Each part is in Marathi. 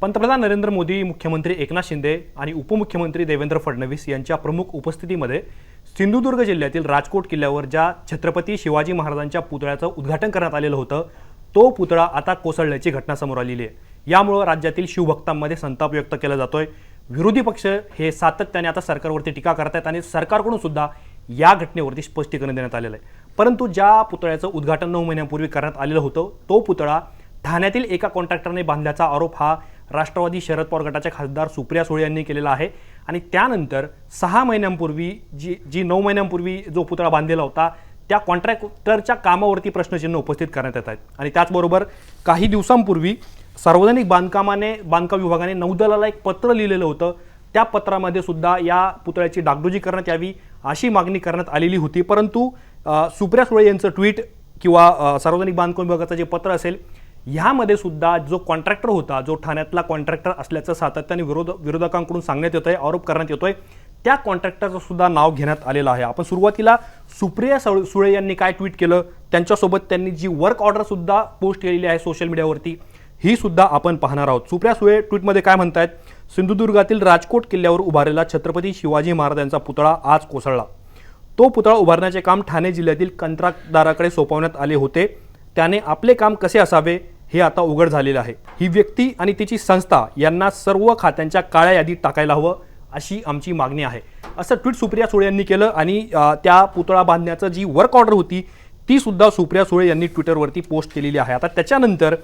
पंतप्रधान नरेंद्र मोदी मुख्यमंत्री एकनाथ शिंदे आणि उपमुख्यमंत्री देवेंद्र फडणवीस यांच्या प्रमुख उपस्थितीमध्ये सिंधुदुर्ग जिल्ह्यातील राजकोट किल्ल्यावर ज्या छत्रपती शिवाजी महाराजांच्या पुतळ्याचं उद्घाटन करण्यात आलेलं होतं तो पुतळा आता कोसळल्याची घटना समोर आलेली आहे. यामुळं राज्यातील शिवभक्तांमध्ये संताप व्यक्त केला जातोय. विरोधी पक्ष हे सातत्याने आता सरकारवरती टीका करतायत आणि सरकारकडून सुद्धा या घटनेवरती स्पष्टीकरण देण्यात आलेलं आहे. परंतु ज्या पुतळ्याचं उद्घाटन नऊ महिन्यांपूर्वी करण्यात आलेलं होतं तो पुतळा ठाण्यातील एका कॉन्ट्रॅक्टरने बांधल्याचा आरोप हा राष्ट्रवादी शरद पवार गटाचे खासदार सुप्रिया सुळे यांनी केलेला आहे. आणि त्यानंतर सहा महिन्यांपूर्वी जी जी नऊ महिन्यांपूर्वी जो पुतळा बांधलेला होता त्या कॉन्ट्रॅक्टरच्या कामावरती प्रश्नचिन्ह उपस्थित करण्यात येत आहेत. आणि त्याचबरोबर काही दिवसांपूर्वी सार्वजनिक बांधकामाने बांधकाम विभागाने नौदलाला एक पत्र लिहिलेलं होतं. त्या पत्रामध्ये सुद्धा या पुतळ्याची डागडुजी करण्यात यावी अशी मागणी करण्यात आलेली होती. परंतु सुप्रिया सुळे यांचं ट्विट किंवा सार्वजनिक बांधकाम विभागाचं जे पत्र असेल ह्यामध्ये सुद्धा जो कॉन्ट्रॅक्टर होता जो ठाण्यातला कॉन्ट्रॅक्टर असल्याचं सातत्याने विरोध विरोधकांकडून सांगण्यात येतंय आरोप करण्यात येतोय त्या कॉन्ट्रॅक्टरचं सुद्धा नाव घेण्यात आलेलं आहे. आपण सुरुवातीला सुप्रिया सळ- सुळे यांनी काय ट्विट केलं? त्यांच्यासोबत त्यांनी जी वर्क ऑर्डर सुद्धा पोस्ट केलेली आहे सोशल मीडियावरती ही सुद्धा आपण पाहणार आहोत. सुप्रिया सुळे ट्विटमध्ये काय म्हणतायत? सिंधुदुर्गातील राजकोट किल्ल्यावर उभारलेला छत्रपती शिवाजी महाराजांचा पुतळा आज कोसळला. तो पुतळा उभारण्याचे काम ठाणे जिल्ह्यातील कंत्राटदाराकडे सोपवण्यात आले होते. त्याने आपले काम कसे असावे? हे आता उघड झालेलं आहे. ही व्यक्ती आणि तिची संस्था यांना सर्व खात्यांच्या काळ्या यादीत टाकायला हवं अशी आमची मागणी आहे. असं ट्विट सुप्रिया सुळे यांनी केलं आणि त्या पुतळा बांधण्याचं जी वर्क ऑर्डर होती ती सुद्धा सुप्रिया सुळे यांनी ट्विटरवरती पोस्ट केलेली आहे. आता त्याच्यानंतर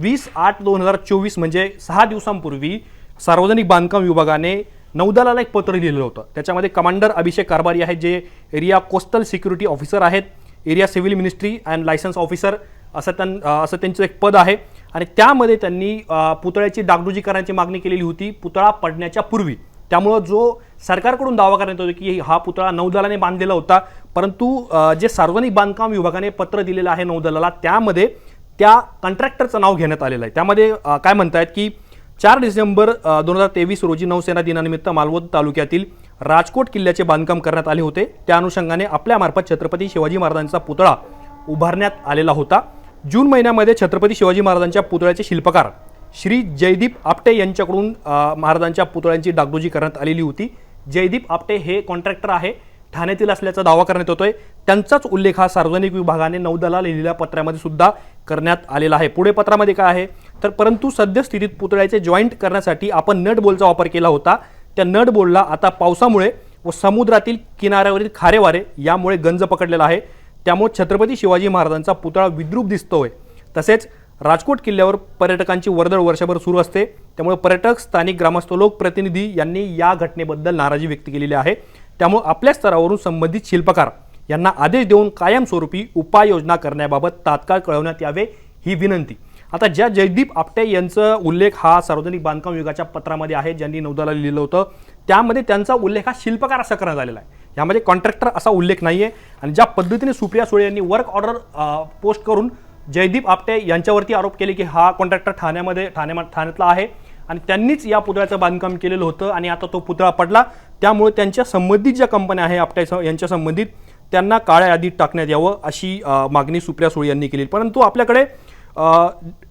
वीस आठ दोन हजार चोवीस म्हणजे सहा दिवसांपूर्वी सार्वजनिक बांधकाम विभागाने नौदलाला एक पत्र लिहिलं होतं. त्याच्यामध्ये कमांडर अभिषेक कारभारी आहेत जे एरिया कोस्टल सिक्युरिटी ऑफिसर आहेत area civil ministry and liaison officer असं त्यां असं त्यांचं एक पद आहे. आणि त्यामध्ये त्यांनी पुतळ्याची डागडुजी करण्याची मागणी केलेली होती. पुतळा पडण्याच्या पूर्वी. त्यामुळं जो सरकारकडून दावा करण्यात येतो की हा पुतळा नौदलाने बांधलेला होता. परंतु जे सार्वजनिक बांधकाम विभागाने पत्र दिलेलं आहे नौदलाला त्यामध्ये त्या कॉन्ट्रॅक्टरचं नाव घेण्यात आलेलं आहे. त्यामध्ये काय म्हणतायत की चार डिसेंबर दोन हजार तेवीस रोजी नौसेना दिनानिमित्त मालवण तालुक्यातील राजकोट किल्ल्याचे बांधकाम करण्यात आले होते. त्या अनुषंगाने आपल्यामार्फत छत्रपती शिवाजी महाराजांचा पुतळा उभारण्यात आलेला होता. जून महिन्यामध्ये छत्रपती शिवाजी महाराजांच्या पुतळ्याचे शिल्पकार श्री जयदीप आपटे यांच्याकडून महाराजांच्या पुतळ्यांची डागडुजी करण्यात आलेली होती. जयदीप आपटे हे कॉन्ट्रॅक्टर आहे. ठाण्यातील असल्याचा दावा करण्यात येतोय. त्यांचाच उल्लेख हा सार्वजनिक विभागाने नौदला लिहिलेल्या पत्रामध्ये सुद्धा करण्यात आलेला आहे. पुढे पत्रामध्ये काय आहे? तर परंतु सद्यस्थितीत पुतळ्याचे जॉईंट करण्यासाठी आपण नट बोलचा वापर केला होता. त्या नट बोलला आता पावसामुळे व समुद्रातील किनाऱ्यावरील खारेवारे यामुळे गंज पकडलेला आहे. त्यामुळे छत्रपती शिवाजी महाराजांचा पुतळा विद्रूप दिसतोय. तसेच राजकोट किल्ल्यावर पर्यटकांची वर्दळ वर्षभर सुरू असते. त्यामुळे पर्यटक स्थानिक ग्रामस्थ लोकप्रतिनिधी यांनी या घटनेबद्दल नाराजी व्यक्त केलेली आहे. त्यामुळे आपल्या स्तरावरून संबंधित शिल्पकार यांना आदेश देऊन कायमस्वरूपी उपाययोजना करण्याबाबत तात्काळ कळवण्यात यावे ही विनंती. आता ज्या जयदीप आपटे यांचा उल्लेख हा सार्वजनिक बांधकाम विभागाच्या पत्रामध्ये आहे ज्यांनी नौदलाला लिहिलं होतं त्यामध्ये त्यांचा उल्लेख हा शिल्पकार असा करण्यात आलेला आहे. यामध्ये कॉन्ट्रॅक्टर असा उल्लेख नाही आहे आणि ज्या पद्धतीने सुप्रिया सुळे यांनी वर्क ऑर्डर पोस्ट करून जयदीप आपटे यांच्यावरती आरोप केले की हा कॉन्ट्रॅक्टर ठाण्यामध्ये ठाणे ठाण्यातला आहे. आणि त्यांनीच या पुतळ्याचं बांधकाम केलेलं होतं आणि आता तो पुतळा पडला. त्यामुळे त्यांच्या संबंधित ज्या कंपन्या आहे आपट्या यांच्या संबंधित त्यांना काळ्या यादीत टाकण्यात यावं अशी मागणी सुप्रिया सुळे यांनी केली परंतु आपल्याकडे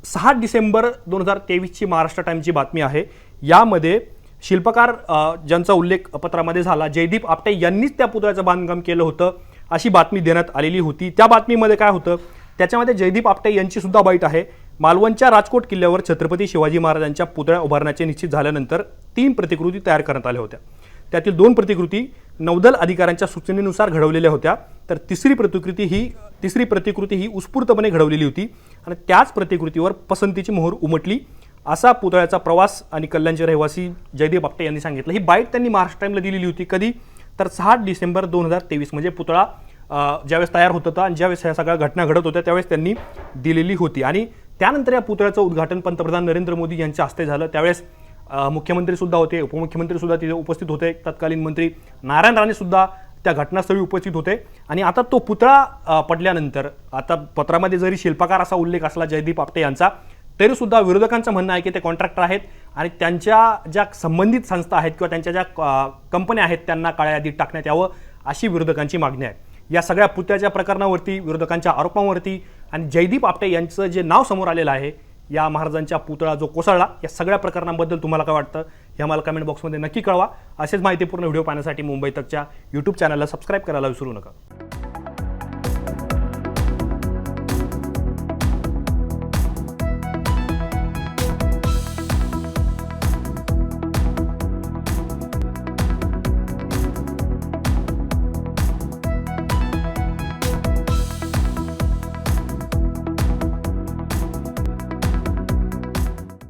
सहा डिसेंबर दोन हजार तेवीसची महाराष्ट्र टाईमची बातमी आहे. यामध्ये शिल्पकार ज्यांचा उल्लेख पत्रामध्ये झाला जयदीप आपटे यांनीच त्या पुतळ्याचं बांधकाम केलं होतं अशी बातमी देण्यात आलेली होती. त्या बातमीमध्ये काय होतं? त्याच्यामध्ये जयदीप आपटे यांची सुद्धा बाईट आहे. मालवणच्या राजकोट किल्ल्यावर छत्रपती शिवाजी महाराजांच्या पुतळ्या उभारण्याचे निश्चित झाल्यानंतर तीन प्रतिकृती तयार करण्यात आल्या होत्या. त्यातील दोन प्रतिकृती नौदल अधिकाऱ्यांच्या सूचनेनुसार घडवलेल्या होत्या. तर तिसरी प्रतिकृती ही तिसरी प्रतिकृती ही उत्स्फूर्तपणे घडवलेली होती आणि त्याच प्रतिकृतीवर पसंतीची मोहर उमटली. असा पुतळ्याचा प्रवास आणि कल्याणचे रहिवासी जयदेव आपटे यांनी सांगितलं. ही बाईट त्यांनी महाराष्ट्र टाईमला दिलेली होती कधी? तर सहा डिसेंबर दोन हजार तेवीस म्हणजे पुतळा ज्यावेळेस तयार होत होता आणि ज्यावेळेस ह्या सगळ्या घटना घडत होत्या त्यावेळेस त्यांनी दिलेली होती. आणि त्यानंतर या पुतळ्याचं उद्घाटन पंतप्रधान नरेंद्र मोदी यांच्या हस्ते झालं. त्यावेळेस मुख्यमंत्रीसुद्धा होते उपमुख्यमंत्रीसुद्धा तिथे उपस्थित होते. तत्कालीन मंत्री नारायण राणेसुद्धा त्या घटनास्थळी उपस्थित होते. आणि आता तो पुतळा पडल्यानंतर आता पत्रामध्ये जरी शिल्पकार असा उल्लेख असला जयदीप आपटे यांचा तरीसुद्धा विरोधकांचं म्हणणं आहे की ते कॉन्ट्रॅक्टर आहेत आणि त्यांच्या ज्या संबंधित संस्था आहेत किंवा त्यांच्या ज्या कंपन्या आहेत त्यांना काळ्या यादीत टाकण्यात यावं अशी विरोधकांची मागणी आहे. या सगळ्या पुतळ्याच्या प्रकरणावरती विरोधकांच्या आरोपांवरती आणि जयदीप आपटे यांचं जे नाव समोर आलेलं आहे या महाराजांच्या पुतळा जो कोसळला या सगळ्या प्रकरणांबद्दल तुम्हाला काय वाटतं हे आम्हाला कमेंट बॉक्समध्ये नक्की कळवा. असेच माहितीपूर्ण व्हिडिओ पाहण्यासाठी मुंबई तकच्या यूट्यूब चॅनलला सबस्क्राईब करायला विसरू नका.